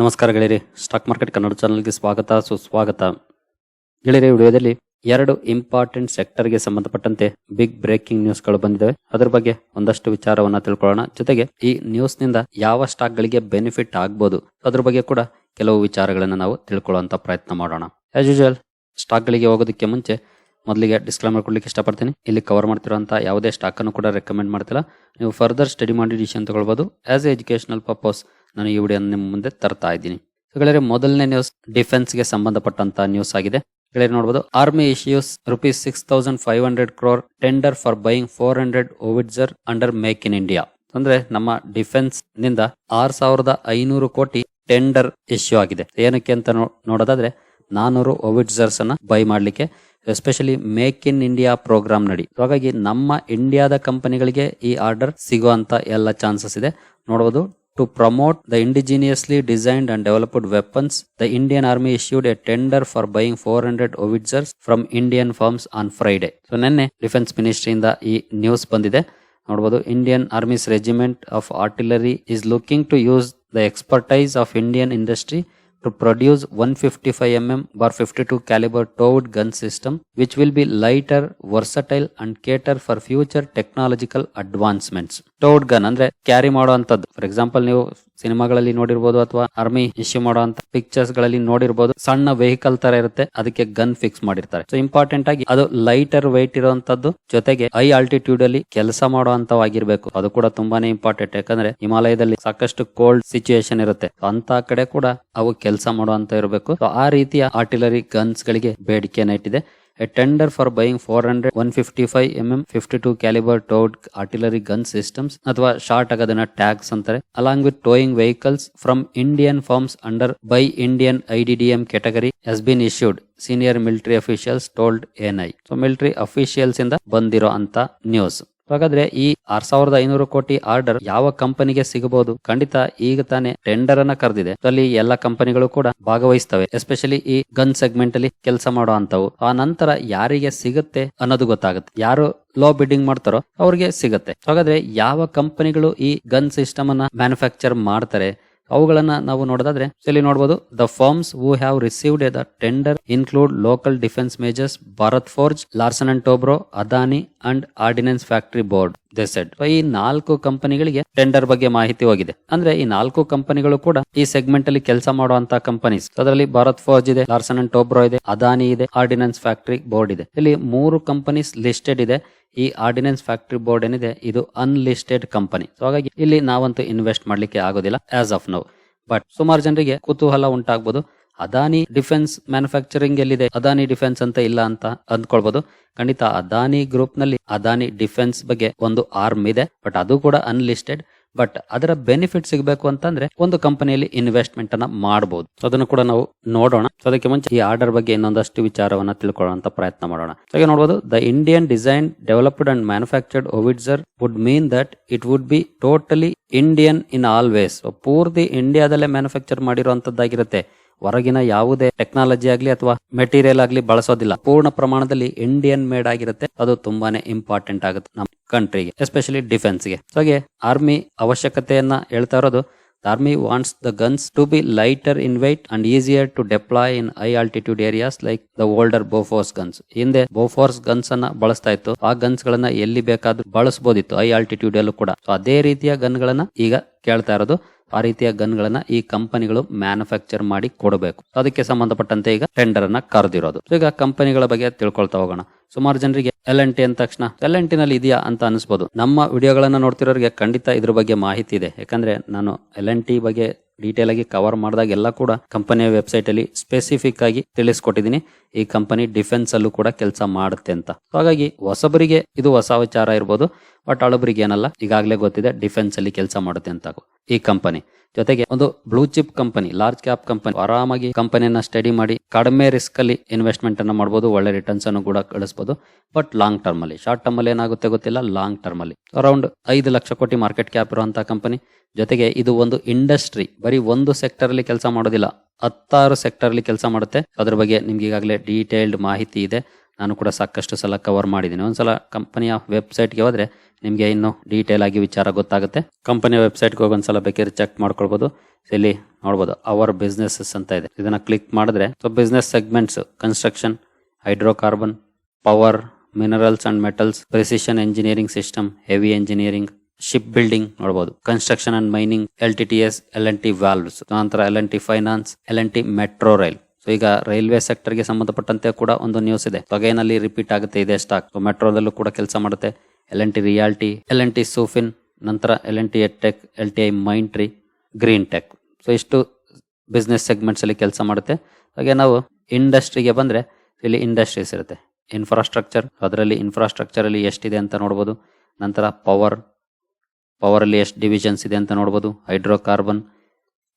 ನಮಸ್ಕಾರ ಗೆಳೆಯರಿ, stock market Kannada ಚಾನಲ್ಗೆ ಸ್ವಾಗತ, ಸುಸ್ವಾಗತ. ಗೆಳೆಯರಿ, ವಿಡಿಯೋದಲ್ಲಿ ಎರಡು ಇಂಪಾರ್ಟೆಂಟ್ ಸೆಕ್ಟರ್ಗೆ ಸಂಬಂಧಪಟ್ಟಂತೆ ಬಿಗ್ ಬ್ರೇಕಿಂಗ್ ನ್ಯೂಸ್ಗಳು ಬಂದಿದ್ದಾವೆ. ಅದರ ಬಗ್ಗೆ ಒಂದಷ್ಟು ವಿಚಾರವನ್ನ ತಿಳ್ಕೊಳ್ಳೋಣ. ಜೊತೆಗೆ ಈ ನ್ಯೂಸ್ನಿಂದ ಯಾವ ಸ್ಟಾಕ್ಗಳಿಗೆ ಬೆನಿಫಿಟ್ ಆಗ್ಬೋದು, ಅದ್ರ ಬಗ್ಗೆ ಕೂಡ ಕೆಲವು ವಿಚಾರಗಳನ್ನು ನಾವು ತಿಳ್ಕೊಳ್ಳುವಂಥ ಪ್ರಯತ್ನ ಮಾಡೋಣ. ಆಸ್ ಯೂಶುವಲ್ ಸ್ಟಾಕ್ಗಳಿಗೆ ಹೋಗೋದಕ್ಕೆ ಮುಂಚೆ ಮೊದಲಿಗೆ ಡಿಸ್ಕ್ಲೈಮರ್ ಕೊಡ್ಲಿಕ್ಕೆ ಇಷ್ಟಪಡ್ತೀನಿ. ಇಲ್ಲಿ ಕವರ್ ಮಾಡ್ತಿರುವಂಥ ಯಾವುದೇ ಸ್ಟಾಕ್ ಅನ್ನು ಕೂಡ ರೆಕಮೆಂಡ್ ಮಾಡ್ತಿಲ್ಲ. ನೀವು ಫರ್ದರ್ ಸ್ಟಡಿ ಮಾಡಿ ಡಿಸಿಷನ್ ತಗೊಳ್ಬೋದು. ಆಸ್ ಎ ಎಜುಕೇಶನಲ್ ಪರ್ಪಸ್ ನಾನು ಈ ವಿಡಿಯೋ ನಿಮ್ಮ ಮುಂದೆ ತರ್ತಾ ಇದ್ದೀನಿ. ಗೆಳೆಯರೆ, ಮೊದಲನೇ ನ್ಯೂಸ್ ಡಿಫೆನ್ಸ್ಗೆ ಸಂಬಂಧಪಟ್ಟಂತ ನ್ಯೂಸ್ ಆಗಿದೆ. ಗೆಳೆಯರು ನೋಡಬಹುದು army issues rupees six thousand five hundred crore tender for buying four hundred howitzer under Make in India ಅಂದ್ರೆ ನಮ್ಮ ಡಿಫೆನ್ಸ್ನಿಂದ ಆರ್ ಸಾವಿರದ ಐನೂರು ಕೋಟಿ ಟೆಂಡರ್ ಇಶ್ಯೂ ಆಗಿದೆ. ಏನಕ್ಕೆ ಅಂತ ನೋಡೋದಾದ್ರೆ ನಾನೂರು ಓವಿಡ್ಜರ್ಸ್ ಅನ್ನ ಬೈ ಮಾಡ್ಲಿಕ್ಕೆ especially Make in India programme ನಡಿ. ಹಾಗಾಗಿ ನಮ್ಮ ಇಂಡಿಯಾದ ಕಂಪನಿಗಳಿಗೆ ಈ ಆರ್ಡರ್ ಸಿಗುವಂತ ಎಲ್ಲ ಚಾನ್ಸಸ್ ಇದೆ. ನೋಡಬಹುದು promote the indigenously designed and developed weapons the Indian army issued a tender for buying four hundred howitzers from Indian firms on Friday so ನಿನ್ನೆ ಡಿಫೆನ್ಸ್ ಮಿನಿಸ್ಟ್ರಿಯಿಂದ ಈ ನ್ಯೂಸ್ ಬಂದಿದೆ. ನೋಡ್ಬೋದು Indian army's regiment of artillery is looking to use the expertise of Indian industry to produce 155 mm bar 52 caliber towed gun system which will be lighter versatile and cater for future technological advancements towed gun ಅಂದ್ರೆ carry ಮಾಡುವಂತದ್ದು for example ನೀವು ಸಿನಿಮಾಗಳಲ್ಲಿ ನೋಡಿರ್ಬೋದು ಅಥವಾ army issue ಮಾಡುವಂತ ಪಿಕ್ಚರ್ಸ್ಗಳಲ್ಲಿ ನೋಡಿರ್ಬೋದು, ಸಣ್ಣ vehicle ತರ ಇರುತ್ತೆ. ಅದಕ್ಕೆ ಗನ್ ಫಿಕ್ಸ್ ಮಾಡಿರ್ತಾರೆ. ಸೊ ಇಂಪಾರ್ಟೆಂಟ್ ಆಗಿ ಅದು ಲೈಟರ್ ವೆಯ್ಟ್ ಇರುವಂತದ್ದು ಜೊತೆಗೆ ಹೈ ಆಲ್ಟಿಟ್ಯೂಡ್ ಅಲ್ಲಿ ಕೆಲಸ ಮಾಡುವಂತವಾಗಿರ್ಬೇಕು ಅದು ಕೂಡ ತುಂಬಾನೇ ಇಂಪಾರ್ಟೆಂಟ್ ಯಾಕಂದ್ರೆ ಹಿಮಾಲಯದಲ್ಲಿ ಸಾಕಷ್ಟು ಕೋಲ್ಡ್ ಸಿಚುಯೇಷನ್ ಇರುತ್ತೆ. ಅಂತ ಕಡೆ ಕೂಡ ಅವು ಕೆಲಸ ಮಾಡುವಂತ ಇರಬೇಕು. ಆ ರೀತಿಯ ಆರ್ಟಿಲರಿ ಗನ್ಸ್ ಗಳಿಗೆ ಬೇಡಿಕೆಯನ್ನ ಇಟ್ಟಿದೆ. A tender for buying four hundred one fifty five M M fifty systems ಅಥವಾ ಶಾರ್ಟ್ ಆಗೋದನ್ನ ಟ್ಯಾಗ್ಸ್ ಅಂತಾರೆ along with towing vehicles from Indian firms under buy Indian IDDM category has been issued senior military officials told N I so military officials ಇಂದ ಬಂದಿರೋ ಅಂತ news ಹಾಗಾದ್ರೆ ಈ R ಸಾವಿರದ ಐನೂರು ಕೋಟಿ ಆರ್ಡರ್ ಯಾವ ಕಂಪನಿಗೆ ಸಿಗಬಹುದು? ಖಂಡಿತ ಈಗ ತಾನೇ ಟೆಂಡರ್ ಅನ್ನ ಕರೆದಿದೆ. ಅಲ್ಲಿ ಎಲ್ಲ ಕಂಪನಿಗಳು ಕೂಡ ಭಾಗವಹಿಸ್ತವೆ. ಎಸ್ಪೆಷಲಿ ಈ ಗನ್ ಸೆಗ್ಮೆಂಟ್ ಅಲ್ಲಿ ಕೆಲಸ ಮಾಡೋ ಅಂತವು ಆ ನಂತರ ಯಾರಿಗೆ ಸಿಗುತ್ತೆ ಅನ್ನೋದು ಗೊತ್ತಾಗುತ್ತೆ. ಯಾರು ಲೋ ಬಿಡ್ಡಿಂಗ್ ಮಾಡ್ತಾರೋ ಅವ್ರಿಗೆ ಸಿಗುತ್ತೆ. ಹಾಗಾದ್ರೆ ಯಾವ ಕಂಪನಿಗಳು ಈ ಗನ್ ಸಿಸ್ಟಮ್ ಅನ್ನ ಮ್ಯಾನುಫ್ಯಾಕ್ಚರ್ ಮಾಡ್ತಾರೆ? ಅವುಗಳನ್ನ ನಾವು ನೋಡೋದಾದ್ರೆ ಇಲ್ಲಿ ನೋಡಬಹುದು the firms who have received a the tender include local defence majors Bharat Forge Larsen and Toubro Adani and ordnance factory board they said ಈ ನಾಲ್ಕು ಕಂಪನಿಗಳಿಗೆ ಟೆಂಡರ್ ಬಗ್ಗೆ ಮಾಹಿತಿ ಹೋಗಿದೆ. ಅಂದ್ರೆ ಈ ನಾಲ್ಕು ಕಂಪನಿಗಳು ಕೂಡ ಈ ಸೆಗ್ಮೆಂಟ್ ಅಲ್ಲಿ ಕೆಲಸ ಮಾಡುವಂತ ಕಂಪನೀಸ್ ಅದರಲ್ಲಿ ಭಾರತ್ ಫೋರ್ಜ್ ಇದೆ ಲಾರ್ಸನ್ ಅಂಡ್ ಟೋಬ್ರೋ ಇದೆ ಅದಾನಿ ಇದೆ ಆರ್ಡಿನೆನ್ಸ್ ಫ್ಯಾಕ್ಟರಿ ಬೋರ್ಡ್ ಇದೆ. ಇಲ್ಲಿ ಮೂರು ಕಂಪನೀಸ್ ಲಿಸ್ಟೆಡ್ ಇದೆ. ಈ ಆರ್ಡಿನೆನ್ಸ್ ಫ್ಯಾಕ್ಟರಿ ಬೋರ್ಡ್ ಏನಿದೆ, ಇದು ಅನ್ಲಿಸ್ಟೆಡ್ ಕಂಪನಿ ಸೊ ಹಾಗಾಗಿ ಇಲ್ಲಿ ನಾವಂತೂ ಇನ್ವೆಸ್ಟ್ ಮಾಡ್ಲಿಕ್ಕೆ ಆಗೋದಿಲ್ಲ ಆಸ್ ಆಫ್ ನೌ ಬಟ್ ಸುಮಾರು ಜನರಿಗೆ ಕುತೂಹಲ ಉಂಟಾಗಬಹುದು ಅದಾನಿ ಡಿಫೆನ್ಸ್ ಮ್ಯಾನುಫ್ಯಾಕ್ಚರಿಂಗ್ ಎಲ್ಲಿದೆ, ಅದಾನಿ ಡಿಫೆನ್ಸ್ ಅಂತ ಇಲ್ಲ ಅಂತ ಅಂದ್ಕೊಳ್ಬಹುದು ಖಂಡಿತ ಅದಾನಿ ಗ್ರೂಪ್ನಲ್ಲಿ ಅದಾನಿ ಡಿಫೆನ್ಸ್ ಬಗ್ಗೆ ಒಂದು ಆರ್ಮ್ ಇದೆ ಬಟ್ ಅದು ಕೂಡ ಅನ್ಲಿಸ್ಟೆಡ್ ಬಟ್ ಅದರ ಬೆನಿಫಿಟ್ ಸಿಗಬೇಕು ಅಂತಂದ್ರೆ ಒಂದು ಕಂಪನಿಯಲ್ಲಿ ಇನ್ವೆಸ್ಟ್ಮೆಂಟ್ ಅನ್ನ ಮಾಡಬಹುದು ಅದನ್ನು ಕೂಡ ನಾವು ನೋಡೋಣ. ಅದಕ್ಕೆ ಮುಂಚೆ ಈ ಆರ್ಡರ್ ಬಗ್ಗೆ ಇನ್ನೊಂದಷ್ಟು ವಿಚಾರವನ್ನ ತಿಳ್ಕೊಳ್ಳುವಂತ ಪ್ರಯತ್ನ ಮಾಡೋಣ. ಹಾಗೆ ನೋಡಬಹುದು the Indian design developed and manufactured howitzer would mean that it would be totally Indian in all ways ಪೂರ್ತಿ ಇಂಡಿಯಾದಲ್ಲೇ ಮ್ಯಾನುಫ್ಯಾಕ್ಚರ್ ಮಾಡಿರುವಂತದ್ದಾಗಿರುತ್ತೆ. ಹೊರಗಿನ ಯಾವುದೇ ಟೆಕ್ನಾಲಜಿ ಆಗಲಿ ಅಥವಾ ಮೆಟೀರಿಯಲ್ ಆಗಲಿ ಬಳಸೋದಿಲ್ಲ. ಪೂರ್ಣ ಪ್ರಮಾಣದಲ್ಲಿ ಇಂಡಿಯನ್ ಮೇಡ್ ಆಗಿರುತ್ತೆ. ಅದು ತುಂಬಾನೇ ಇಂಪಾರ್ಟೆಂಟ್ ಆಗುತ್ತೆ. ಕಂಟ್ರಿಗೆ ಎಸ್ಪೆಷಲಿ ಡಿಫೆನ್ಸ್ಗೆ ಸೊ ಹಾಗೆ ಆರ್ಮಿ ಅವಶ್ಯಕತೆಯನ್ನ ಹೇಳ್ತಾ ಇರೋದು army wants the guns to be lighter in weight and easier to deploy in high altitude areas like the older Bofors guns ಹಿಂದೆ ಬೋಫೋರ್ಸ್ ಗನ್ಸ್ ಅನ್ನ ಬಳಸ್ತಾ ಇತ್ತು. ಆ ಗನ್ಸ್ ಗಳನ್ನ ಎಲ್ಲಿ ಬೇಕಾದ್ರೂ ಬಳಸಬಹುದಿತ್ತು ಹೈ ಆಲ್ಟಿಟ್ಯೂಡ್ ಅಲ್ಲೂ ಕೂಡ. ಸೊ ಅದೇ ರೀತಿಯ ಗನ್ ಗಳನ್ನ ಈಗ ಕೇಳ್ತಾ ಇರೋದು. ಆ ರೀತಿಯ ಗನ್ ಗಳನ್ನ ಈ ಕಂಪನಿಗಳು ಮ್ಯಾನುಫ್ಯಾಕ್ಚರ್ ಮಾಡಿ ಕೊಡಬೇಕು. ಅದಕ್ಕೆ ಸಂಬಂಧಪಟ್ಟಂತೆ ಈಗ ಟೆಂಡರ್ ಅನ್ನ ಕರೆದಿರೋದು ಈಗ ಕಂಪನಿಗಳ ಬಗ್ಗೆ ತಿಳ್ಕೊಳ್ತಾ ಹೋಗೋಣ. ಸುಮಾರು ಜನರಿಗೆ ಎಲ್ ಎನ್ ಟಿ ಅಂದ ತಕ್ಷಣ ಎಲ್ ಎನ್ ಟಿ ನಲ್ಲಿ ಇದೆಯಾ ಅಂತ ಅನಿಸ್ಬೋದು. ನಮ್ಮ ವಿಡಿಯೋಗಳನ್ನ ನೋಡ್ತಿರೋರಿಗೆ ಖಂಡಿತ ಇದ್ರ ಬಗ್ಗೆ ಮಾಹಿತಿ ಇದೆ. ಯಾಕಂದ್ರೆ ನಾನು ಎಲ್ ಎನ್ ಟಿ ಬಗ್ಗೆ ಡೀಟೇಲ್ ಆಗಿ ಕವರ್ ಮಾಡಿದಾಗ ಎಲ್ಲ ಕೂಡ ಕಂಪನಿಯ ವೆಬ್ಸೈಟ್ ಅಲ್ಲಿ ಸ್ಪೆಸಿಫಿಕ್ ಆಗಿ ತಿಳಿಸ್ಕೊಟ್ಟಿದ್ದೀನಿ. ಈ ಕಂಪನಿ ಡಿಫೆನ್ಸ್ ಅಲ್ಲೂ ಕೂಡ ಕೆಲಸ ಮಾಡುತ್ತೆ ಅಂತ. ಹಾಗಾಗಿ ಹೊಸಬರಿಗೆ ಇದು ಹೊಸ ವಿಚಾರ ಇರ್ಬೋದು ಬಟ್ ಹಳಬರಿಗೆ ಏನಲ್ಲ, ಈಗಾಗಲೇ ಗೊತ್ತಿದೆ ಡಿಫೆನ್ಸ್ ಅಲ್ಲಿ ಕೆಲಸ ಮಾಡುತ್ತೆ ಅಂತ ಈ ಕಂಪನಿ ಜೊತೆಗೆ ಒಂದು blue chip company large cap company ಆರಾಮಾಗಿ ಕಂಪನಿಯನ್ನ ಸ್ಟಡಿ ಮಾಡಿ ಕಡಿಮೆ ರಿಸ್ಕ್ ಅಲ್ಲಿ ಇನ್ವೆಸ್ಟ್ಮೆಂಟ್ ಅನ್ನ ಮಾಡಬಹುದು ಒಳ್ಳೆ ರಿಟರ್ನ್ಸ್ ಅನ್ನು ಕೂಡ ಗಳಿಸಬಹುದು ಬಟ್ ಲಾಂಗ್ ಟರ್ಮ್ ಅಲ್ಲಿ ಶಾರ್ಟ್ ಟರ್ಮ್ ಅಲ್ಲಿ ಏನಾಗುತ್ತೆ ಗೊತ್ತಿಲ್ಲ ಲಾಂಗ್ ಟರ್ಮ್ ಅಲ್ಲಿ. ಅರೌಂಡ್ ಐದು ಲಕ್ಷ ಕೋಟಿ ಮಾರ್ಕೆಟ್ ಕ್ಯಾಪ್ ಇರುವಂತಹ ಕಂಪನಿ ಜೊತೆಗೆ ಇದು ಒಂದು ಇಂಡಸ್ಟ್ರಿ ಬರೀ ಒಂದು ಸೆಕ್ಟರ್ ಅಲ್ಲಿ ಕೆಲಸ ಮಾಡೋದಿಲ್ಲ, ಹತ್ತಾರು ಸೆಕ್ಟರ್ ಅಲ್ಲಿ ಕೆಲಸ ಮಾಡುತ್ತೆ. ಅದ್ರ ಬಗ್ಗೆ ನಿಮ್ಗೆ ಈಗಾಗಲೇ ಡೀಟೇಲ್ಡ್ ಮಾಹಿತಿ ಇದೆ. ನಾನು ಕೂಡ ಸಾಕಷ್ಟು ಸಲ ಕವರ್ ಮಾಡಿದ್ದೀನಿ. ಒಂದ್ಸಲ ಕಂಪನಿಯ ವೆಬ್ಸೈಟ್ಗೆ ಹೋದ್ರೆ ನಿಮಗೆ ಇನ್ನು ಡೀಟೇಲ್ ಆಗಿ ವಿಚಾರ ಗೊತ್ತಾಗುತ್ತೆ. ಕಂಪನಿಯ ವೆಬ್ಸೈಟ್ಗೆ ಹೋಗಿ ಒಂದ್ಸಲ ಬೇಕಾದ್ರೆ ಚೆಕ್ ಮಾಡ್ಕೊಳ್ಬೋದು. ಇಲ್ಲಿ ನೋಡ್ಬೋದು ಅವರ್ ಬಿಸ್ನೆಸಸ್ ಅಂತ ಇದೆ. ಇದನ್ನ ಕ್ಲಿಕ್ ಮಾಡಿದ್ರೆ so business segments construction hydrocarbon power minerals and metals precision engineering system heavy engineering ship building ನೋಡಬಹುದು construction and mining L T T S L N T valves ನಂತರ L N T finance L N T metro rail ಈಗ railway ಸೆಕ್ಟರ್ಗೆ ಸಂಬಂಧಪಟ್ಟಂತೆ ಕೂಡ ಒಂದು news ಇದೆ. ತೊಗೈನಲ್ಲಿ repeat ಆಗುತ್ತೆ ಇದೆ ಸ್ಟಾಕ್ ಮೆಟ್ರೋದಲ್ಲೂ ಕೂಡ ಕೆಲಸ ಮಾಡುತ್ತೆ. L N T realty L N T SuFin ನಂತರ L N T eTech L T I Mindtree green tech so ಇಷ್ಟು ಬಿಸ್ನೆಸ್ ಸೆಗ್ಮೆಂಟ್ಸ್ ಅಲ್ಲಿ ಕೆಲಸ ಮಾಡುತ್ತೆ. ಹಾಗೆ ನಾವು ಇಂಡಸ್ಟ್ರಿಗೆ ಬಂದ್ರೆ ಇಲ್ಲಿ ಇಂಡಸ್ಟ್ರೀಸ್ ಇರುತ್ತೆ. ಇನ್ಫ್ರಾಸ್ಟ್ರಕ್ಚರ್ ಅದರಲ್ಲಿ ಇನ್ಫ್ರಾಸ್ಟ್ರಕ್ಚರ್ ಅಲ್ಲಿ ಎಷ್ಟಿದೆ ಅಂತ ನೋಡ್ಬೋದು. ನಂತರ ಪವರ್ ಪವರ್ ಅಲ್ಲಿ ಎಷ್ಟು ಡಿವಿಷನ್ಸ್ ಇದೆ ಅಂತ ನೋಡ್ಬೋದು. Hydrocarbon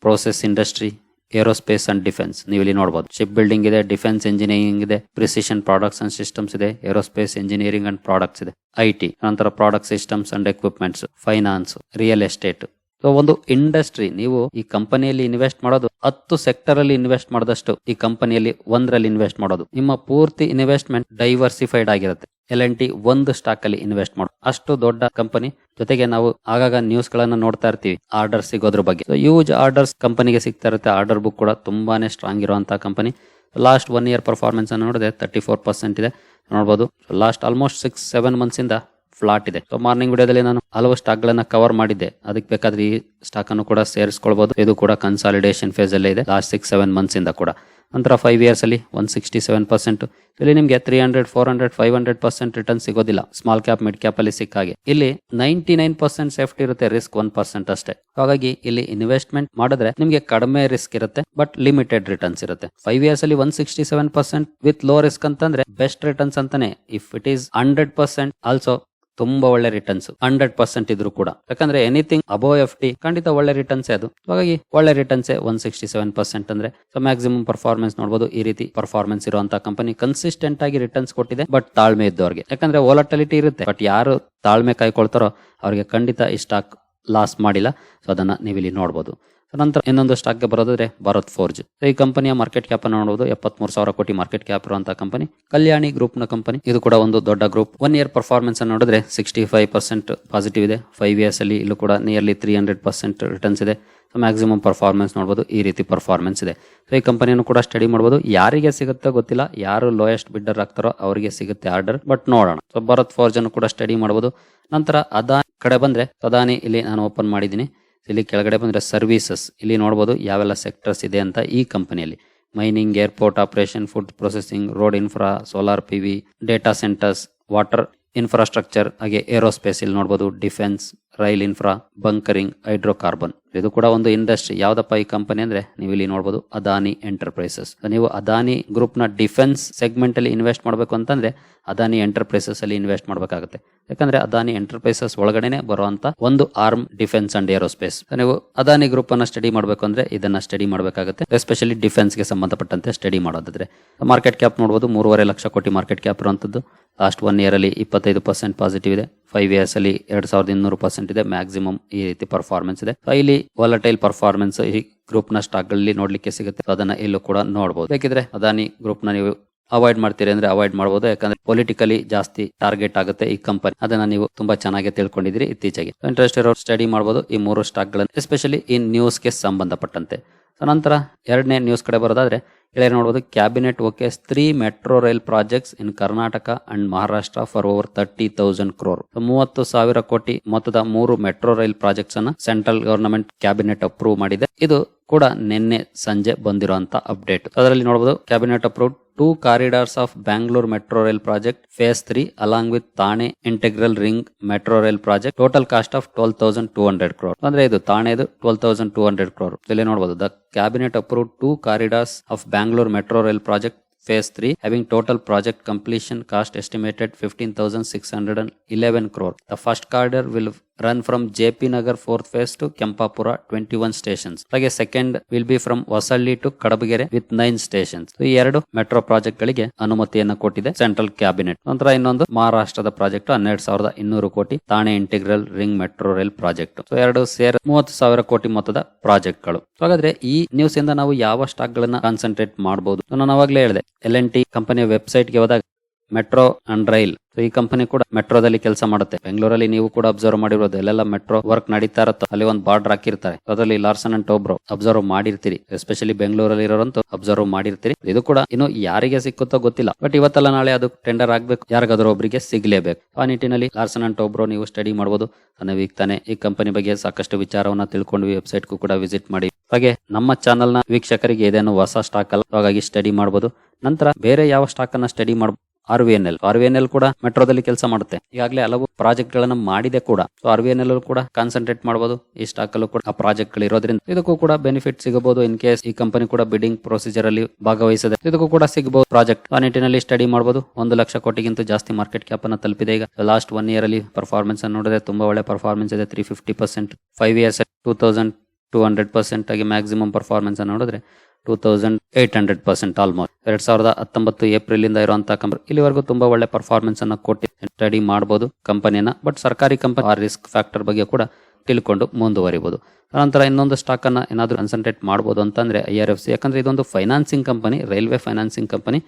process industry aerospace and defence. ನೀವು ಇಲ್ಲಿ ನೋಡಬಹುದು ಶಿಪ್ ಬಿಲ್ಡಿಂಗ್ ಇದೆ, ಡಿಫೆನ್ಸ್ ಇಂಜಿನಿಯರಿಂಗ್ ಇದೆ, ಪ್ರಿಸಿಷನ್ ಪ್ರಾಡಕ್ಟ್ಸ್ ಅಂಡ್ ಸಿಸ್ಟಮ್ಸ್ ಇದೆ, ಏರೋಸ್ಪೇಸ್ ಇಂಜಿನಿಯರಿಂಗ್ ಅಂಡ್ ಪ್ರಾಡಕ್ಟ್ಸ್ ಇದೆ ಐ ಟಿ ನಂತರ product systems and equipments, finance, real estate. So, ಒಂದು ಇಂಡಸ್ಟ್ರಿ, ನೀವು ಈ ಕಂಪನಿಯಲ್ಲಿ ಇನ್ವೆಸ್ಟ್ ಮಾಡೋದು, ಹತ್ತು ಸೆಕ್ಟರ್ ಅಲ್ಲಿ ಇನ್ವೆಸ್ಟ್ ಮಾಡಿದಷ್ಟು ಈ ಕಂಪನಿಯಲ್ಲಿ ಒಂದರಲ್ಲಿ ಇನ್ವೆಸ್ಟ್ ಮಾಡೋದು. ನಿಮ್ಮ ಪೂರ್ತಿ ಇನ್ವೆಸ್ಟ್ಮೆಂಟ್ ಡೈವರ್ಸಿಫೈಡ್ ಆಗಿರುತ್ತೆ. ಎಲ್ ಎನ್ ಟಿ ಒಂದು ಸ್ಟಾಕ್ ಅಲ್ಲಿ ಇನ್ವೆಸ್ಟ್ ಮಾಡೋದು ಅಷ್ಟು ದೊಡ್ಡ ಕಂಪನಿ ಜೊತೆಗೆ ನಾವು ಆಗಾಗ ನ್ಯೂಸ್ ಗಳನ್ನ ನೋಡ್ತಾ ಇರ್ತೀವಿ ಆರ್ಡರ್ ಸಿಗೋದ್ರ ಬಗ್ಗೆ. ಯೂಜ್ ಆರ್ಡರ್ಸ್ ಕಂಪನಿಗೆ ಸಿಗ್ತಾ ಇರುತ್ತೆ. ಆರ್ಡರ್ ಬುಕ್ ಕೂಡ ತುಂಬಾನೇ ಸ್ಟ್ರಾಂಗ್ ಇರುವಂತಹ company last one year performance ಅನ್ನು ನೋಡಿದೆ ತರ್ಟಿ ಫೋರ್ ಪರ್ಸೆಂಟ್ ಇದೆ. ನೋಡಬಹುದು last almost six seven months ಇಂದ ಫ್ಲಾಟ್ ಇದೆ. ಸೊ ಮಾರ್ನಿಂಗ್ ವಿಡಿಯೋದಲ್ಲಿ ನಾನು ಹಲವು ಸ್ಟಾಕ್ ಗಳನ್ನ ಕವರ್ ಮಾಡಿದ್ದೆ. ಅದಕ್ಕೆ ಬೇಕಾದ್ರೆ ಈ ಸ್ಟಾಕ್ ಅನ್ನು ಕೂಡ ಸೇರಿಸ್ಕೊಳ್ಬಹುದು ಇದು ಕೂಡ ಕನ್ಸಾಲಿಡೇಷನ್ ಫೇಸ್ ಅಲ್ಲೇ ಇದೆ. ಲಾಸ್ಟ್ ಸಿಕ್ಸ್ ಸೆವೆನ್ ಮಂತ್ಸ್ ಇಂದ ಕೂಡ. ನಂತರ ಫೈವ್ ಇಯರ್ಸ್ ಅಲ್ಲಿ ಒನ್ ಸಿಕ್ಸ್ಟಿ ಸೆವೆನ್ ಪರ್ಸೆಂಟ್ ಇಲ್ಲಿ ನಿಮಗೆ three hundred four hundred five hundred percent return ಸಿಗೋದಿಲ್ಲ. ಸ್ಮಾಲ್ ಕ್ಯಾಪ್ ಮಿಡ್ ಕ್ಯಾಪ್ ಅಲ್ಲಿ ಸಿಕ್ಕ ಹಾಗೆ ಇಲ್ಲಿ ನೈಂಟಿ ನೈನ್ ಪರ್ಸೆಂಟ್ ಸೇಫ್ಟಿ ಇರುತ್ತೆ ರಿಸ್ಕ್ ಒನ್ ಪರ್ಸೆಂಟ್ ಅಷ್ಟೇ. ಹಾಗಾಗಿ ಇಲ್ಲಿ ಇನ್ವೆಸ್ಟ್ಮೆಂಟ್ ಮಾಡಿದ್ರೆ ನಿಮಗೆ ಕಡಿಮೆ ರಿಸ್ಕ್ ಇರುತ್ತೆ ಬಟ್ ಲಿಮಿಟೆಡ್ ರಿಟರ್ನ್ಸ್ ಇರುತ್ತೆ. ಫೈವ್ ಇಯರ್ಸ್ ಅಲ್ಲಿ one sixty seven percent with low risk ಅಂತಂದ್ರೆ ಬೆಸ್ಟ್ ರಿಟರ್ನ್ಸ್ ಅಂತಾನೆ. If it is hundred percent also ತುಂಬಾ ಒಳ್ಳೆ ರಿಟರ್ನ್ಸ್ ಹಂಡ್ರೆಡ್ ಪರ್ಸೆಂಟ್ ಇದ್ರು ಕೂಡ. ಯಾಕಂದ್ರೆ ಎನಿಥಿಂಗ್ ಅಬೋ ಎಫ್ ಟಿ ಖಂಡಿತ ಒಳ್ಳೆ ರಿಟರ್ನ್ಸ್ ಅದು. ಹಾಗಾಗಿ ಒಳ್ಳೆ returns one sixty seven percent ಅಂದ್ರೆ ಸೊ ಮ್ಯಾಕ್ಸಿಮಮ್ ಪರ್ಫಾರ್ಮೆನ್ಸ್ ನೋಡಬಹುದು ಈ ರೀತಿ ಪರ್ಫಾರ್ಮೆನ್ಸ್ ಇರುವಂತಹ ಕಂಪನಿ ಕನ್ಸಿಸ್ಟೆಂಟ್ ಆಗಿ ರಿಟರ್ನ್ಸ್ ಕೊಟ್ಟಿದೆ ಬಟ್ ತಾಳ್ಮೆ ಇದ್ದವ್ರಿಗೆ. ಯಾಕಂದ್ರೆ ವೋಲಟಿಲಿಟಿ ಇರುತ್ತೆ ಬಟ್ ಯಾರು ತಾಳ್ಮೆ ಕಾಯ್ಕೊಳ್ತಾರೋ ಅವ್ರಿಗೆ ಖಂಡಿತ ಈ ಸ್ಟಾಕ್ ಲಾಸ್ ಮಾಡಿಲ್ಲ ಸೊ ಅದನ್ನ ನೀವಿಲ್ಲಿ ನೋಡಬಹುದು ನಂತರ ಇನ್ನೊಂದು ಸ್ಟಾಕ್ಗೆ ಬರೋದಾದ್ರೆ ಭಾರತ್ ಫೋರ್ಜ್ ಈ ಕಂಪನಿಯ ಮಾರ್ಕೆಟ್ ಕ್ಯಾಪ್ ಅನ್ನು ನೋಡಬಹುದು ಎಪ್ಪತ್ಮೂರು ಸಾವಿರ ಕೋಟಿ ಮಾರ್ಕೆಟ್ ಕ್ಯಾಪ್ ಇರುವಂತಹ ಕಂಪನಿ ಕಲ್ಯಾಣಿ ಗ್ರೂಪ್ನ ಕಂಪನಿ ಇದು ಕೂಡ ಒಂದು ದೊಡ್ಡ ಗ್ರೂಪ್ ಒನ್ ಇಯರ್ ಪರ್ಫಾರ್ಮೆನ್ಸ್ ಅನ್ನು ನೋಡಿದ್ರೆ ಸಿಕ್ಸ್ಟಿ ಫೈವ್ ಪರ್ಸೆಂಟ್ ಪಾಸಿಟಿವ್ ಇದೆ. ಫೈವ್ ಇಯರ್ಸ್ ಅಲ್ಲಿ ಇಲ್ಲೂ ಕೂಡ nearly three hundred percent returns ಇದೆ. ಸೊ ಮ್ಯಾಕ್ಸಿಮಮ್ ಪರ್ಫಾರ್ಮೆನ್ಸ್ ನೋಡಬಹುದು ಈ ರೀತಿ ಪರ್ಫಾರ್ಮೆನ್ಸ್ ಇದೆ. ಸೊ ಈ ಕಂಪನಿಯನ್ನು ಕೂಡ ಸ್ಟಡಿ ಮಾಡಬಹುದು ಯಾರಿಗೆ ಸಿಗುತ್ತೆ ಗೊತ್ತಿಲ್ಲ. ಯಾರು ಲೋಯೆಸ್ಟ್ ಬಿಡ್ಡರ್ ಆಗ್ತಾರೋ ಅವರಿಗೆ ಸಿಗುತ್ತೆ ಆರ್ಡರ್ ಬಟ್ ನೋಡೋಣ. ಸೊ ಭಾರತ್ ಫೋರ್ಜ್ ಅನ್ನು ಕೂಡ ಸ್ಟಡಿ ಮಾಡಬಹುದು ನಂತರ ಅದಾನಿ ಕಡೆ ಬಂದ್ರೆ ಅದಾನಿ ಇಲ್ಲಿ ನಾನು ಓಪನ್ ಮಾಡಿದ್ದೀನಿ. ಇಲ್ಲಿ ಕೆಳಗಡೆ ಬಂದ್ರೆ ಸರ್ವಿಸಸ್ ಇಲ್ಲಿ ನೋಡಬಹುದು ಯಾವೆಲ್ಲ ಸೆಕ್ಟರ್ಸ್ ಇದೆ ಅಂತ ಈ ಕಂಪನಿಯಲ್ಲಿ mining airport operation food processing road infra solar P V data centres water infrastructure ಹಾಗೆ ಏರೋಸ್ಪೇಸ್ ಇಲ್ಲಿ ನೋಡಬಹುದು defence rail infra, bunkering, hydrocarbon. ಇದು ಕೂಡ ಒಂದು ಇಂಡಸ್ಟ್ರಿ. ಯಾವ್ದಪ್ಪ ಈ ಕಂಪನಿ ಅಂದ್ರೆ? ನೀವು ಇಲ್ಲಿ ನೋಡಬಹುದು ಅದಾನಿ ಎಂಟರ್ಪ್ರೈಸಸ್. ನೀವು ಅದಾನಿ ಗ್ರೂಪ್ನ ಡಿಫೆನ್ಸ್ ಸೆಗ್ಮೆಂಟ್ ಅಲ್ಲಿ ಇನ್ವೆಸ್ಟ್ ಮಾಡಬೇಕು ಅಂತಂದ್ರೆ, ಅದಾನಿ ಎಂಟರ್ಪ್ರೈಸಸ್ ಅಲ್ಲಿ ಇನ್ವೆಸ್ಟ್ ಮಾಡಬೇಕಾಗುತ್ತೆ. ಯಾಕಂದ್ರೆ ಅದಾನಿ ಎಂಟರ್ಪ್ರೈಸಸ್ ಒಳಗಡೆನೆ ಬರುವಂತ ಒಂದು ಆರ್ಮ್ ಡಿಫೆನ್ಸ್ ಅಂಡ್ ಏರೋಸ್ಪೇಸ್. ನೀವು ಅದಾನಿ ಗ್ರೂಪ್ ಅನ್ನ ಸ್ಟಡಿ ಮಾಡಬೇಕು ಅಂದ್ರೆ ಇದನ್ನ ಸ್ಟಡಿ ಮಾಡಬೇಕಾಗುತ್ತೆ. ಎಸ್ಪೆಷಲಿ ಡಿಫೆನ್ಸ್ಗೆ ಸಂಬಂಧಪಟ್ಟಂತೆ ಸ್ಟಡಿ ಮಾಡೋದಾದ್ರೆ. ಮಾರ್ಕೆಟ್ ಕ್ಯಾಪ್ ನೋಡಬಹುದು ಮೂರುವರೆ ಲಕ್ಷ ಕೋಟಿ ಮಾರ್ಕೆಟ್ ಕ್ಯಾಪ್ ಇರುವಂತದ್ದು. ಲಾಸ್ಟ್ ಒನ್ ಇಯರ್ ಅಲ್ಲಿ ಇಪ್ಪತ್ತೈದು ಪರ್ಸೆಂಟ್ ಪಾಸಿಟಿವ್ ಇದೆ. ಫೈವ್ ಇಯರ್ಸ್ ಅಲ್ಲಿ ಎರಡ್ ಸಾವಿರದ ಇನ್ನೂರು ಪರ್ಸೆಂಟ್ ಇದೆ ಮ್ಯಾಕ್ಸಿಮಮ್ ಈ ರೀತಿ ಪರ್ಫಾರ್ಮೆನ್ಸ್ ಇದೆ. ಸೊ ಇಲ್ಲಿ ವಾಲಟೈಲ್ ಪರ್ಫಾರ್ಮೆನ್ಸ್ ಈ ಗ್ರೂಪ್ನ ಸ್ಟಾಕ್ಗಳಲ್ಲಿ ನೋಡ್ಲಿಕ್ಕೆ ಸಿಗುತ್ತೆ. ಅದನ್ನ ಇಲ್ಲೂ ಕೂಡ ನೋಡಬಹುದು ಬೇಕಿದ್ರೆ ಅದಾನಿ ಗ್ರೂಪ್ನ ನೀವು ಅವಾಯ್ಡ್ ಮಾಡ್ತೀರಿ ಅಂದ್ರೆ ಅವಾಯ್ಡ್ ಮಾಡಬಹುದು ಯಾಕಂದ್ರೆ ಪೊಲಿಟಿಕಲಿ ಜಾಸ್ತಿ ಟಾರ್ಗೆಟ್ ಆಗುತ್ತೆ ಈ ಕಂಪನಿ ಅದನ್ನ ನೀವು ತುಂಬಾ ಚೆನ್ನಾಗಿ ತಿಳ್ಕೊಂಡಿದ್ರಿ ಇತ್ತೀಚೆಗೆ. ಇಂಟ್ರೆಸ್ಟ್ ಇರೋರು ಸ್ಟಡಿ ಮಾಡಬಹುದು ಈ ಮೂರು ಸ್ಟಾಕ್ಗಳನ್ನು ಎಸ್ಪೆಷಲಿ ಈ ನ್ಯೂಸ್ಗೆ ಸಂಬಂಧಪಟ್ಟಂತೆ. ಸೊ ನಂತರ ಎರಡನೇ ನ್ಯೂಸ್ ಕಡೆ ಬರೋದಾದ್ರೆ ಇಲ್ಲಿ ನೋಡಬಹುದು cabinet okay three metro rail projects in Karnataka and Maharashtra for over thirty thousand crore ಮೂವತ್ತು ಸಾವಿರ ಕೋಟಿ ಮೊತ್ತದ ಮೂರು ಮೆಟ್ರೋ ರೈಲ್ ಪ್ರಾಜೆಕ್ಟ್ಸ್ ಅನ್ನ ಸೆಂಟ್ರಲ್ ಗವರ್ನಮೆಂಟ್ ಕ್ಯಾಬಿನೆಟ್ ಅಪ್ರೂವ್ ಮಾಡಿದೆ. ಇದು ಕೂಡ ನಿನ್ನೆ ಸಂಜೆ ಬಂದಿರುವಂತ ಅಪ್ಡೇಟ್. ಅದರಲ್ಲಿ ನೋಡಬಹುದು cabinet approve two corridors of Bangalore metro rail project phase three along with Thane integral ring metro rail project total cost of twelve thousand two hundred crore ಅಂದ್ರೆ ಇದು ತಾಣೆದು twelve thousand two hundred crore ಇಲ್ಲಿ ನೋಡಬಹುದು the cabinet approve two corridors of Bangalore metro rail project phase 3 having total project completion cost estimated 15611 crore. The first corridor will run from jp nagar fourth phase to Kempapura 21 stations. ಹಾಗೆ second will be from Hosahalli to Kadabagere with nine stations ಈ ಎರಡು metro project ಗಳಿಗೆ ಅನುಮತಿಯನ್ನು ಕೊಟ್ಟಿದೆ central cabinet ನಂತರ ಇನ್ನೊಂದು ಮಹಾರಾಷ್ಟ್ರದ project ಹನ್ನೆರಡು ಸಾವಿರದ ಇನ್ನೂರು ಕೋಟಿ Thane integral ring metro rail project so ಎರಡು ಸೇರ್ ಮೂವತ್ತು ಸಾವಿರ ಕೋಟಿ ಮೊತ್ತದ ಪ್ರಾಜೆಕ್ಟ್ಗಳು. ಹಾಗಾದ್ರೆ ಈ ನ್ಯೂಸ್ ಇಂದ ನಾವು ಯಾವ ಸ್ಟಾಕ್ ಗಳನ್ನ ಕಾನ್ಸಂಟ್ರೇಟ್ ಮಾಡಬಹುದು ನಾನು ಅವಾಗಲೇ ಹೇಳಿದೆ. ಎಲ್ ಎನ್ ಟಿ ಕಂಪನಿಯ ವೆಬ್ಸೈಟ್ಗೆ ಹೋದಾಗ ಮೆಟ್ರೋ ಅಂಡ್ ರೈಲ್ ಈ ಕಂಪನಿ ಕೂಡ ಮೆಟ್ರೋದಲ್ಲಿ ಕೆಲಸ ಮಾಡುತ್ತೆ. ಬೆಂಗಳೂರಲ್ಲಿ ನೀವು ಕೂಡ ಅಬ್ಸರ್ವ್ ಮಾಡಿರೋದು, ಎಲ್ಲೆಲ್ಲ ಮೆಟ್ರೋ ವರ್ಕ್ ನಡೀತಾ ಇರುತ್ತೋ, ಅಲ್ಲಿ ಒಂದು ಬಾರ್ಡರ್ ಹಾಕಿರ್ತಾರೆ. ಅದರಲ್ಲಿ ಲಾರ್ಸನ್ ಅಂಡ್ ಟೋಬ್ರೋ ಅಬ್ಸರ್ವ್ ಮಾಡಿರ್ತೀರಿ. ಎಸ್ಪೆಷಲಿ ಬೆಂಗಳೂರಲ್ಲಿ ಇರೋರಂತೂ ಅಬ್ಸರ್ವ್ ಮಾಡಿರ್ತೀರಿ. ಇದು ಕೂಡ ಇನ್ನು ಯಾರಿಗೆ ಸಿಕ್ಕುತ್ತೋ ಗೊತ್ತಿಲ್ಲ. ಬಟ್ ಇವತ್ತಲ್ಲ ನಾಳೆ ಅದು ಟೆಂಡರ್ ಆಗ್ಬೇಕು. ಯಾರಿಗಾದ್ರೂ ಒಬ್ಬರಿಗೆ ಸಿಗ್ಲೇಬೇಕು. ಆ ನಿಟ್ಟಿನಲ್ಲಿ ಲಾರ್ಸನ್ ಅಂಡ್ ಟೋಬ್ರೋ ನೀವು ಸ್ಟಡಿ ಮಾಡಬಹುದು ಅನ್ನೋ ಈಗ ತಾನೇ ಈ ಕಂಪನಿ ಬಗ್ಗೆ ಸಾಕಷ್ಟು ವಿಚಾರವನ್ನ ತಿಳ್ಕೊಂಡು ವೆಬ್ಸೈಟ್ಗೂ ಕೂಡ ವಿಸಿಟ್ ಮಾಡಿ. ಹಾಗೆ ನಮ್ಮ ಚಾನಲ್ನ ವೀಕ್ಷಕರಿಗೆ ಇದೇನು ಹೊಸ ಸ್ಟಾಕ್ ಅಲ್ಲ. ಹಾಗಾಗಿ ಸ್ಟಡಿ ಮಾಡಬಹುದು ನಂತರ ಬೇರೆ ಯಾವ ಸ್ಟಾಕ್ ಅನ್ನ ಸ್ಟಡಿ ಮಾಡಬಹುದು R V N L R V N L ಕೂಡ ಮೆಟ್ರೋದಲ್ಲಿ ಕೆಲಸ ಮಾಡುತ್ತೆ. ಈಗಾಗಲೇ ಹಲವು ಪ್ರಾಜೆಕ್ಟ್ ಗಳನ್ನ ಮಾಡಿದೆ ಕೂಡ. So R V N L ಕೂಡ ಕಾನ್ಸಂಟ್ರೇಟ್ ಮಾಡಬಹುದು ಈ ಸ್ಟಾಕ್ ಅಲ್ಲೂ ಕೂಡ ಆ ಪ್ರಾಜೆಕ್ಟ್ಗಳು ಇರೋದ್ರಿಂದ ಇದಕ್ಕೂ ಕೂಡ ಬೆನಿಫಿಟ್ ಸಿಗಬಹುದು ಇನ್ ಕೇಸ್ ಈ ಕಂಪನಿ ಕೂಡ ಬಿಡಿಂಗ್ ಪ್ರೊಸೀಜರ್ ಅಲ್ಲಿ ಭಾಗವಹಿಸಿದೆ ಇದಕ್ಕೂ ಕೂಡ ಸಿಗಬಹುದು ಪ್ರಾಜೆಕ್ಟ್. ಆ ನಿಟ್ಟಿನಲ್ಲಿ ಸ್ಟಡಿ ಮಾಡಬಹುದು ಒಂದು ಲಕ್ಷ ಕೋಟಿಗಿಂತ ಜಾಸ್ತಿ ಮಾರ್ಕೆಟ್ ಕ್ಯಾಪ್ ಅನ್ನು ತಲುಪಿದೆ ಈಗ. ಲಾಸ್ಟ್ ಒನ್ ಇಯರ್ ಅಲ್ಲಿ ಪರ್ಫಾರ್ಮೆನ್ಸ್ ಅನ್ನು ನೋಡಿದ್ರೆ ತುಂಬಾ ಒಳ್ಳೆ ಪರ್ಫಾರ್ಮೆನ್ಸ್ ಇದೆ. Three fifty percent five years two thousand two hundred percent ಆಗಿ ಮ್ಯಾಕ್ಸಿಮಮ್ ಪರ್ಫಾರ್ಮೆನ್ಸ್ ನೋಡಿದ್ರೆ two thousand eight hundred percent almost ಎರಡ್ ಸಾವಿರದ ಹತ್ತೊಂಬತ್ತು ಏಪ್ರಿಲ್ ಇಂದ ಇರುವಂತಹ ಕಂಪನಿ ಇಲ್ಲಿವರೆಗೂ ತುಂಬಾ ಒಳ್ಳೆ ಪರ್ಫಾರ್ಮೆನ್ಸ್ ಅನ್ನ ಕೊಟ್ಟು ಸ್ಟಡಿ ಮಾಡಬಹುದು ಕಂಪನಿಯನ್ನ ಬಟ್ ಸರ್ಕಾರಿ ಕಂಪನಿ ಆ ರಿಸ್ಕ್ ಫ್ಯಾಕ್ಟರ್ ಬಗ್ಗೆ ಕೂಡ ತಿಳ್ಕೊಂಡು ಮುಂದುವರಿಬಹುದು ನಂತರ ಇನ್ನೊಂದು ಸ್ಟಾಕ್ ಅನ್ನ ಏನಾದರೂ ಕನ್ಸಂಟ್ರೇಟ್ ಮಾಡಬಹುದು ಅಂತಂದ್ರೆ ಐ ಆರ್ ಎಫ್ ಸಿ ಯಾಕಂದ್ರೆ ಇದೊಂದು financing company railway financing company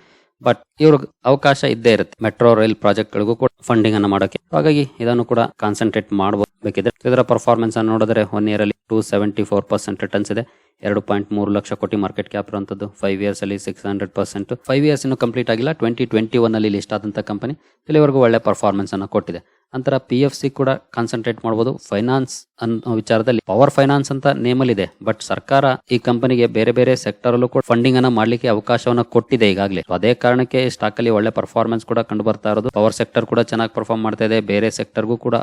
but ಇವ್ರಿಗೆ ಅವಕಾಶ ಇದ್ದೇ ಇರುತ್ತೆ. ಮೆಟ್ರೋ ರೈಲ್ ಪ್ರಾಜೆಕ್ಟ್ ಗಳಿಗೂ ಕೂಡ ಫಂಡಿಂಗ್ ಅನ್ನ ಮಾಡೋಕೆ. ಹಾಗಾಗಿ ಇದನ್ನು ಕೂಡ ಕಾನ್ಸಂಟ್ರೇಟ್ ಮಾಡಬೇಕಿದೆ ಇದರ ಪರ್ಫಾರ್ಮೆನ್ಸ್ ಅನ್ನು ನೋಡಿದ್ರೆ ಒನ್ ಇಯರ್ ಅಲ್ಲಿ two seventy four percent returns ಇದೆ. ಎರಡು ಪಾಯಿಂಟ್ ಮೂರು ಲಕ್ಷ ಕೋಟಿ ಮಾರ್ಕೆಟ್ ಕ್ಯಾಪ್ ಇರುವಂತದ್ದು. ಫೈವ್ ಇಯರ್ಸ್ ಅಲ್ಲಿ six hundred percent five years ಇನ್ನು ಕಂಪ್ಲೀಟ್ ಆಗಿಲ್ಲ. ಟ್ವೆಂಟಿ ಟ್ವೆಂಟಿ ಒನ್ ಅಲ್ಲಿ ಲಿಸ್ಟ್ ಆದಂತಹ ಕಂಪನಿ ಇಲ್ಲಿವರೆಗೂ ಒಳ್ಳೆ ಪರ್ಫಾರ್ಮೆನ್ಸ್ ಅನ್ನ ಕೊಟ್ಟಿದೆ. ನಂತರ ಪಿ ಎಫ್ ಸಿ ಕೂಡ ಕಾನ್ಸಂಟ್ರೇಟ್ ಮಾಡಬಹುದು ಫೈನಾನ್ಸ್ ಅನ್ನೋ ವಿಚಾರದಲ್ಲಿ ಪವರ್ ಫೈನಾನ್ಸ್ ಅಂತ ನೇಮಲ್ ಇದೆ ಬಟ್ ಸರ್ಕಾರ ಈ ಕಂಪನಿಗೆ ಬೇರೆ ಬೇರೆ ಸೆಕ್ಟರ್ ಅಲ್ಲೂ ಕೂಡ ಫಂಡಿಂಗ್ ಅನ್ನ ಮಾಡ್ಲಿಕ್ಕೆ ಅವಕಾಶವನ್ನ ಕೊಟ್ಟಿದೆ ಈಗಾಗಲೇ. ಅದೇ ಕಾರಣಕ್ಕೆ ಸ್ಟಾಕ್ ಅಲ್ಲಿ ಒಳ್ಳೆ ಪರ್ಫಾರ್ಮೆನ್ಸ್ ಕೂಡ ಕಂಡು ಬರ್ತಾ ಇರೋದು. ಪವರ್ ಸೆಕ್ಟರ್ ಕೂಡ ಚೆನ್ನಾಗಿ ಪರ್ಫಾರ್ಮ್ ಮಾಡ್ತಾ ಇದೆ. ಬೇರೆ ಸೆಕ್ಟರ್ಗೂ ಕೂಡ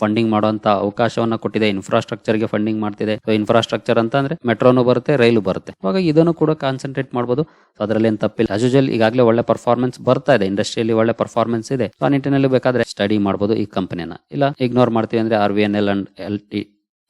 ಫಂಡಿಂಗ್ ಮಾಡುವಂತ ಅವಕಾಶವನ್ನ ಕೊಟ್ಟಿದೆ. ಇನ್ಫ್ರಾಸ್ಟ್ರಕ್ಚರ್ಗೆ ಫಂಡಿಂಗ್ ಮಾಡ್ತಿದೆ. ಇನ್ಫ್ರಾಸ್ಟ್ರಕ್ಚರ್ ಅಂತ ಅಂದ್ರೆ ಮೆಟ್ರೋನು ಬರುತ್ತೆ, ರೈಲು ಬರುತ್ತೆ. ಇವಾಗ ಇದನ್ನು ಕೂಡ ಕಾನ್ಸಂಟ್ರೇಟ್ ಮಾಡಬಹುದು ಅದರಲ್ಲಿ ಏನು ತಪ್ಪಿಲ್ಲ. ಅಜುಜಲ್ ಈಗಾಗಲೇ ಒಳ್ಳೆ ಪರ್ಫಾರ್ಮೆನ್ಸ್ ಬರ್ತಾ ಇದೆ. ಇಂಡಸ್ಟ್ರಿಯಲ್ಲಿ ಒಳ್ಳೆ ಪರ್ಫಾರ್ಮೆನ್ಸ್ ಇದೆ. ಆ ನಿಟ್ಟಿನಲ್ಲಿ ಬೇಕಾದ್ರೆ ಸ್ಟಡಿ ಮಾಡಬಹುದು ಈ ಕಂಪನಿನ ಇಲ್ಲ ಇಗ್ನೋರ್ ಮಾಡ್ತೀವಿ ಅಂದ್ರೆ R V N L and L T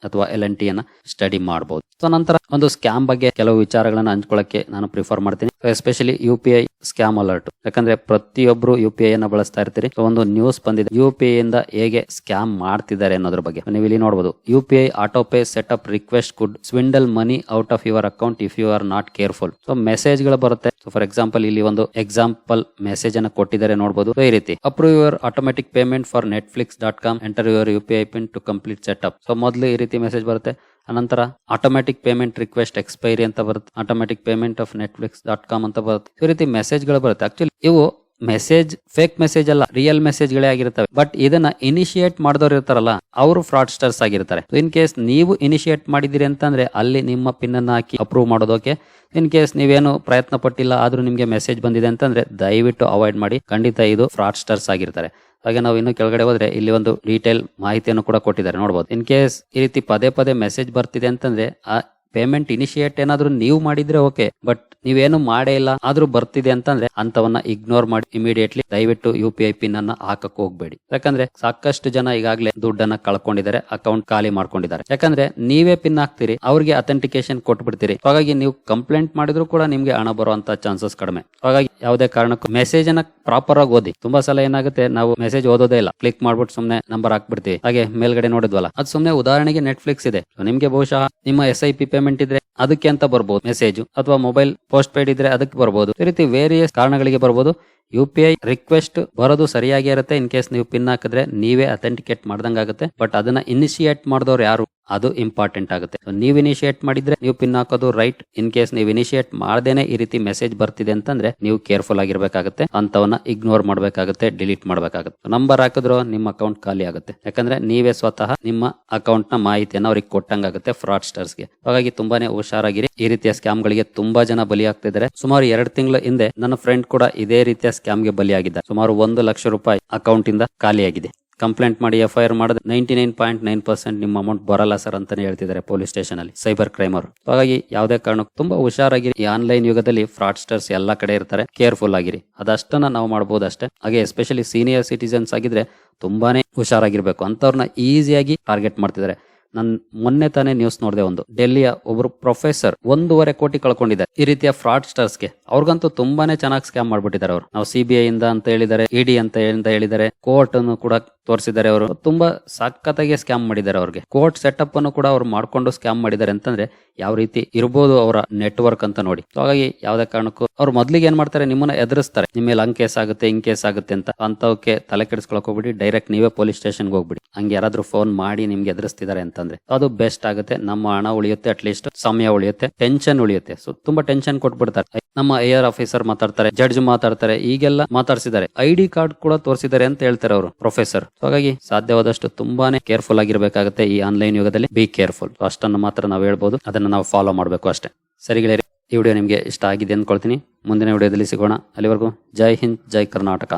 ಅಥವಾ ಎಲ್ ಎನ್ ಟಿ ಅನ್ನ ಸ್ಟಡಿ ಮಾಡಬಹುದು ಸೊ ನಂತರ ಒಂದು ಸ್ಕ್ಯಾಮ್ ಬಗ್ಗೆ ಕೆಲವು ವಿಚಾರಗಳನ್ನ ಹಂಚ್ಕೊಳ್ಳಕ್ಕೆ ನಾನು ಪ್ರಿಫರ್ ಮಾಡ್ತೀನಿ. Especially U P I scam alert ಯಾಕಂದ್ರೆ ಪ್ರತಿಯೊಬ್ರು ಯು ಪಿ ಐ ಅನ್ನ ಬಳಸ್ತಾ ಇರ್ತೀರಿ. ಒಂದು ನ್ಯೂಸ್ ಬಂದಿದೆ. ಯು ಪಿ ಐ ಇಂದ ಹೇಗೆ ಸ್ಕ್ಯಾಮ್ ಮಾಡ್ತಿದ್ದಾರೆ ಅನ್ನೋದ್ರ ಬಗ್ಗೆ. ನೀವು ಇಲ್ಲಿ ನೋಡಬಹುದು U P I auto pay set up request could swindle money out of your account if you are not careful so ಮೆಸೇಜ್ಗಳು ಬರುತ್ತೆ. ಫಾರ್ ಎಕ್ಸಾಂಪಲ್ ಇಲ್ಲಿ ಒಂದು ಎಕ್ಸಾಂಪಲ್ ಮೆಸೇಜ್ ಅನ್ನ ಕೊಟ್ಟಿದ್ದಾರೆ ನೋಡಬಹುದು ಈ ರೀತಿ. Approve your automatic payment for Netflix dot com enter your U P I PIN to complete set up so ಮೊದಲು ಈ ರೀತಿ ಮೆಸೇಜ್ ಬರುತ್ತೆ. ಅನಂತರ ಆಟೋಮ್ಯಾಟಿಕ್ ಪೇಮೆಂಟ್ ರಿಕ್ವೆಸ್ಟ್ ಎಕ್ಸ್ಪೈರಿ ಅಂತ ಬರುತ್ತೆ. Automatic payment of Netflix dot com ಅಂತ ಬರುತ್ತೆ. ಈ ರೀತಿ ಮೆಸೇಜ್ಗಳು ಬರುತ್ತೆ. ಆಕ್ಚುಲಿ ಇವು ಮೆಸೇಜ್ ಫೇಕ್ ಮೆಸೇಜ್ ಅಲ್ಲ ರಿಯಲ್ ಮೆಸೇಜ್ ಗಳೇ ಆಗಿರ್ತವೆ. ಬಟ್ ಇದನ್ನ ಇನಿಶಿಯೇಟ್ ಮಾಡಿದವರು ಇರ್ತಾರಲ್ಲ, ಅವರು ಫ್ರಾಡ್ ಸ್ಟರ್ಸ್ ಆಗಿರ್ತಾರೆ ಇನ್ ಕೇಸ್ ನೀವು ಇನಿಶಿಯೇಟ್ ಮಾಡಿದಿರಿ ಅಂತಂದ್ರೆ ಅಲ್ಲಿ ನಿಮ್ಮ ಪಿನ್ ಅನ್ನ ಹಾಕಿ ಅಪ್ರೂವ್ ಮಾಡೋದಕ್ಕೆ ಇನ್ ಕೇಸ್ ನೀವೇನು ಪ್ರಯತ್ನ ಪಟ್ಟಿಲ್ಲ ಆದ್ರೂ ನಿಮ್ಗೆ ಮೆಸೇಜ್ ಬಂದಿದೆ ಅಂತಂದ್ರೆ ದಯವಿಟ್ಟು ಅವಾಯ್ಡ್ ಮಾಡಿ. ಖಂಡಿತ ಇದು ಫ್ರಾಡ್ ಸ್ಟರ್ಸ್ ಆಗಿರ್ತಾರೆ. ಹಾಗೆ ನಾವು ಇನ್ನು ಕೆಳಗಡೆ ಹೋದ್ರೆ ಇಲ್ಲಿ ಒಂದು ಡೀಟೇಲ್ ಮಾಹಿತಿಯನ್ನು ಕೂಡ ಕೊಟ್ಟಿದ್ದಾರೆ. ನೋಡಬಹುದು ಇನ್ ಕೇಸ್ ಈ ರೀತಿ ಪದೇ ಪದೇ ಮೆಸೇಜ್ ಬರ್ತಿದೆ ಅಂತಂದ್ರೆ, ಆ ಪೇಮೆಂಟ್ ಇನಿಶಿಯೇಟ್ ಏನಾದ್ರೂ ನೀವು ಮಾಡಿದ್ರೆ ಓಕೆ ಬಟ್ ನೀವೇನು ಮಾಡೇ ಇಲ್ಲ, ಆದ್ರೂ ಬರ್ತಿದೆ ಅಂತಂದ್ರೆ ಅಂತವನ್ನ ಇಗ್ನೋರ್ ಮಾಡಿ ಇಮಿಡಿಯೇಟ್ಲಿ ದಯವಿಟ್ಟು ಯು ಪಿ ಐ ಪಿನ್ ಅನ್ನ ಹಾಕಕ್ ಹೋಗ್ಬೇಡಿ. ಯಾಕಂದ್ರೆ ಸಾಕಷ್ಟು ಜನ ಈಗಾಗಲೇ ದುಡ್ಡನ್ನ ಕಳ್ಕೊಂಡಿದ್ದಾರೆ ಅಕೌಂಟ್ ಖಾಲಿ ಮಾಡ್ಕೊಂಡಿದ್ದಾರೆ. ಯಾಕಂದ್ರೆ ನೀವೇ ಪಿನ್ ಹಾಕ್ತೀರಿ, ಅವ್ರಿಗೆ ಅಥೆಂಟಿಕೇಶನ್ ಕೊಟ್ಬಿಡ್ತೀರಿ. ಹಾಗಾಗಿ ನೀವು ಕಂಪ್ಲೇಂಟ್ ಮಾಡಿದ್ರು ಕೂಡ ನಿಮ್ಗೆ ಹಣ ಬರುವಂತ ಚಾನ್ಸಸ್ ಕಡಿಮೆ. ಹಾಗಾಗಿ ಯಾವುದೇ ಕಾರಣಕ್ಕೂ ಮೆಸೇಜ್ ಅನ್ನ ಪ್ರಾಪರ್ ಆಗಿ ಓದಿ. ತುಂಬಾ ಸಲ ಏನಾಗುತ್ತೆ, ನಾವು ಮೆಸೇಜ್ ಓದೋದೇ ಇಲ್ಲ. ಕ್ಲಿಕ್ ಮಾಡ್ಬಿಟ್ಟು ಸುಮ್ನೆ ನಂಬರ್ ಹಾಕ್ಬಿಡ್ತೀವಿ. ಹಾಗೆ ಮೇಲ್ಗಡೆ ನೋಡಿದ್ವಲ್ಲ? ಅದು ಸುಮ್ನೆ ಉದಾಹರಣೆಗೆ ನೆಟ್ಫ್ಲಿಕ್ಸ್ ಇದೆ. ನಿಮ್ಗೆ ಬಹುಶಃ ನಿಮ್ಮ ಎಸ್ ಐ ಪಿ ಪೇಮೆಂಟ್ ಇದ್ರೆ ಅದಕ್ಕೆ ಅಂತ ಬರ್ಬೋದು ಮೆಸೇಜ್ ಅಥವಾ ಮೊಬೈಲ್ ಪೋಸ್ಟ್ ಪೇಡ್ ಇದ್ರೆ ಅದಕ್ಕೆ ಬರ್ಬೋದು. ಈ ರೀತಿ ವೇರಿಯಸ್ ಕಾರಣಗಳಿಗೆ ಬರ್ಬೋದು. ಯು ಪಿ ಐ ರಿಕ್ವೆಸ್ಟ್ ಬರೋದು ಸರಿಯಾಗಿ ಇರುತ್ತೆ. ಇನ್ ಕೇಸ್ ನೀವು ಪಿನ್ ಹಾಕಿದ್ರೆ ನೀವೇ ಅಥೆಂಟಿಕೇಟ್ ಮಾಡ್ದಂಗಾಗುತ್ತೆ ಬಟ್ ಅದನ್ನ ಇನಿಶಿಯೇಟ್ ಮಾಡಿದವ್ರು ಯಾರು, ಅದು ಇಂಪಾರ್ಟೆಂಟ್ ಆಗುತ್ತೆ. ನೀವು ಇನಿಶಿಯೇಟ್ ಮಾಡಿದ್ರೆ ನೀವು ಪಿನ್ ಹಾಕೋದು ರೈಟ್ ಇನ್ ಕೇಸ್ ನೀವು ಇನಿಶಿಯೇಟ್ ಮಾಡ್ದೇನೆ ಈ ರೀತಿ ಮೆಸೇಜ್ ಬರ್ತಿದೆ ಅಂತಂದ್ರೆ ನೀವು ಕೇರ್ಫುಲ್ ಆಗಿರ್ಬೇಕಾಗುತ್ತೆ. ಅಂತವನ್ನ ಇಗ್ನೋರ್ ಮಾಡ್ಬೇಕಾಗುತ್ತೆ ಡಿಲೀಟ್ ಮಾಡ್ಬೇಕಾಗುತ್ತೆ. ನಂಬರ್ ಹಾಕಿದ್ರು ನಿಮ್ಮ ಅಕೌಂಟ್ ಖಾಲಿ ಆಗುತ್ತೆ. ಯಾಕಂದ್ರೆ ನೀವೇ ಸ್ವತಃ ನಿಮ್ಮ ಅಕೌಂಟ್ನ ಮಾಹಿತಿಯನ್ನ ಅವ್ರಿಗೆ ಕೊಟ್ಟಂಗಾಗುತ್ತೆ ಫ್ರಾಡ್ಸ್ಟರ್ಸ್ಗೆ. ಹಾಗಾಗಿ ತುಂಬಾನೇ ಹುಷಾರಾಗಿರಿ. ಈ ರೀತಿಯ ಸ್ಕ್ಯಾಮ್ ಗಳಿಗೆ ತುಂಬಾ ಜನ ಬಲಿಯಾಗ್ತಿದ್ದಾರೆ ಸುಮಾರು ಎರಡು ತಿಂಗಳ ಹಿಂದೆ ನನ್ನ ಫ್ರೆಂಡ್ ಕೂಡ ಇದೇ ರೀತಿಯ ಸ್ಕ್ಯಾಮ್ಗೆ ಬಲಿಯಾಗಿದ್ದ ಸುಮಾರು ಒಂದು ಲಕ್ಷ ರೂಪಾಯಿ ಅಕೌಂಟ್ ಇಂದ ಖಾಲಿಯಾಗಿದೆ. ಕಂಪ್ಲೇಂಟ್ ಮಾಡಿ ಎಫ್ ಐ ಆರ್ ಮಾಡಿದ್ರೆ ninety nine point nine percent ನಿಮ್ಮ ಅಮೌಂಟ್ ಬರಲ್ಲ ಸರ್ ಅಂತಾನೆ ಹೇಳ್ತಿದ್ದಾರೆ ಪೊಲೀಸ್ ಸ್ಟೇಷನ್ ಅಲ್ಲಿ ಸೈಬರ್ ಕ್ರೈಮ್ ಅವರು. ಹಾಗಾಗಿ ಯಾವುದೇ ಕಾರಣಕ್ಕೂ ತುಂಬಾ ಹುಷಾರಾಗಿರಿ. ಈ ಆನ್ಲೈನ್ ಯುಗದಲ್ಲಿ ಫ್ರಾಡ್ಸ್ಟರ್ಸ್ ಎಲ್ಲಾ ಕಡೆ ಇರ್ತಾರೆ. ಕೇರ್ಫುಲ್ ಆಗಿರಿ. ಅದಷ್ಟನ್ನ ನಾವು ಮಾಡಬಹುದು ಅಷ್ಟೇ. ಹಾಗೆ ಎಸ್ಪೆಷಲಿ ಸೀನಿಯರ್ ಸಿಟಿಸನ್ಸ್ ಆಗಿದ್ರೆ ತುಂಬಾನೇ ಹುಷಾರಾಗಿರ್ಬೇಕು. ಅಂತವ್ರನ್ನ ಈಸಿಯಾಗಿ ಟಾರ್ಗೆಟ್ ಮಾಡ್ತಿದ್ದಾರೆ. ನನ್ ಮೊನ್ನೆ ತಾನೇ ನ್ಯೂಸ್ ನೋಡಿದೆ ಒಂದು. ಡೆಲ್ಲಿಯ ಒಬ್ರು ಪ್ರೊಫೆಸರ್ ಒಂದೂವರೆ ಕೋಟಿ ಕಳ್ಕೊಂಡಿದ್ದಾರೆ. ಈ ರೀತಿಯ ಫ್ರಾಡ್ ಸ್ಟರ್ಸ್ಗೆ ಅವ್ರಿಗಂತೂ ತುಂಬಾನೇ ಚೆನ್ನಾಗಿ ಸ್ಕ್ಯಾಮ್ ಮಾಡ್ಬಿಟ್ಟಿದ್ದಾರೆ ಅವರು. ನಾವು ಸಿಬಿಐ ಇಂದ ಅಂತ ಹೇಳಿದ್ದಾರೆ ಇಡಿ ಅಂತ ಅಂತ ಹೇಳಿದ್ದಾರೆ ಕೋರ್ಟ್ ಅನ್ನು ಕೂಡ ತೋರಿಸಿದ್ದಾರೆ ಅವರು. ತುಂಬಾ ಸಖತ್ತಾಗಿ ಸ್ಕ್ಯಾಮ್ ಮಾಡಿದ್ದಾರೆ ಅವ್ರಿಗೆ. ಕೋರ್ಟ್ ಸೆಟಪ್ ಅನ್ನು ಕೂಡ ಅವ್ರು ಮಾಡ್ಕೊಂಡು ಸ್ಕ್ಯಾಮ್ ಮಾಡಿದ್ದಾರೆ ಅಂತಂದ್ರೆ ಯಾವ ರೀತಿ ಇರ್ಬೋದು ಅವರ ನೆಟ್ವರ್ಕ್ ಅಂತ ನೋಡಿ. ಹಾಗಾಗಿ ಯಾವ್ದೇ ಕಾರಣಕ್ಕೂ ಅವ್ರು ಮೊದ್ಲಿಗೆ ಏನ್ ಮಾಡ್ತಾರೆ, ನಿಮ್ಮನ್ನ ಎದುರಿಸ್ತಾರೆ. ನಿಮ್ಮ ಮೇಲೆ ಕೇಸ್ ಆಗುತ್ತೆ, ಹಿಂಗ್ ಕೇಸ್ ಆಗುತ್ತೆ ಅಂತ ಅಂತವಕ್ಕೆ ತಲೆ ಕೆಡಿಸ್ಕೊಳಕ್ ಹೋಗ್ಬಿಡಿ. ಡೈರೆಕ್ಟ್ ನೀವೇ ಪೊಲೀಸ್ ಸ್ಟೇಷನ್ಗೆ ಹೋಗ್ಬಿಡಿ. ಹಂಗೆ ಯಾರಾದ್ರೂ ಫೋನ್ ಮಾಡಿ ನಿಮ್ಗೆ ಎದುರಿಸ್ತಿದ್ದಾರೆ ಅಂತಂದ್ರೆ ಅದು ಬೆಸ್ಟ್ ಆಗುತ್ತೆ. ನಮ್ಮ ಹಣ ಉಳಿಯುತ್ತೆ ಅಟ್ಲೀಸ್ಟ್ ಸಮಯ ಉಳಿಯುತ್ತೆ ಟೆನ್ಷನ್ ಉಳಿಯುತ್ತೆ. ಸೊ ತುಂಬಾ ಟೆನ್ಷನ್ ಕೊಟ್ಬಿಡ್ತಾರೆ. ನಮ್ಮ ಏರ್ ಆಫೀಸರ್ ಮಾತಾಡ್ತಾರೆ ಜಡ್ಜ್ ಮಾತಾಡ್ತಾರೆ, ಈಗೆಲ್ಲ ಮಾತಾಡ್ಸಿದ್ದಾರೆ. ಐ ಡಿ ಕಾರ್ಡ್ ಕೂಡ ತೋರಿಸಿದ್ದಾರೆ ಅಂತ ಹೇಳ್ತಾರೆ ಅವರು ಪ್ರೊಫೆಸರ್ ಹಾಗಾಗಿ ಸಾಧ್ಯವಾದಷ್ಟು ತುಂಬಾನೇ ಕೇರ್ಫುಲ್ ಆಗಿರ್ಬೇಕಾಗುತ್ತೆ ಈ ಆನ್ಲೈನ್ ಯುಗದಲ್ಲಿ. ಬಿ ಕೇರ್ಫುಲ್ ಅಷ್ಟನ್ನು ಮಾತ್ರ ನಾವು ಹೇಳ್ಬೋದು. ಅದನ್ನ ನಾವು ಫಾಲೋ ಮಾಡಬೇಕು ಅಷ್ಟೇ. ಸರಿ ಗೆಳೆಯರೆ, ಈ ವಿಡಿಯೋ ನಿಮಗೆ ಇಷ್ಟ ಆಗಿದೆ ಅಂದ್ಕೊಳ್ತೀನಿ. ಮುಂದಿನ ವಿಡಿಯೋದಲ್ಲಿ ಸಿಗೋಣ. ಅಲ್ಲಿವರೆಗೂ ಜೈ ಹಿಂದ್, ಜೈ ಕರ್ನಾಟಕ.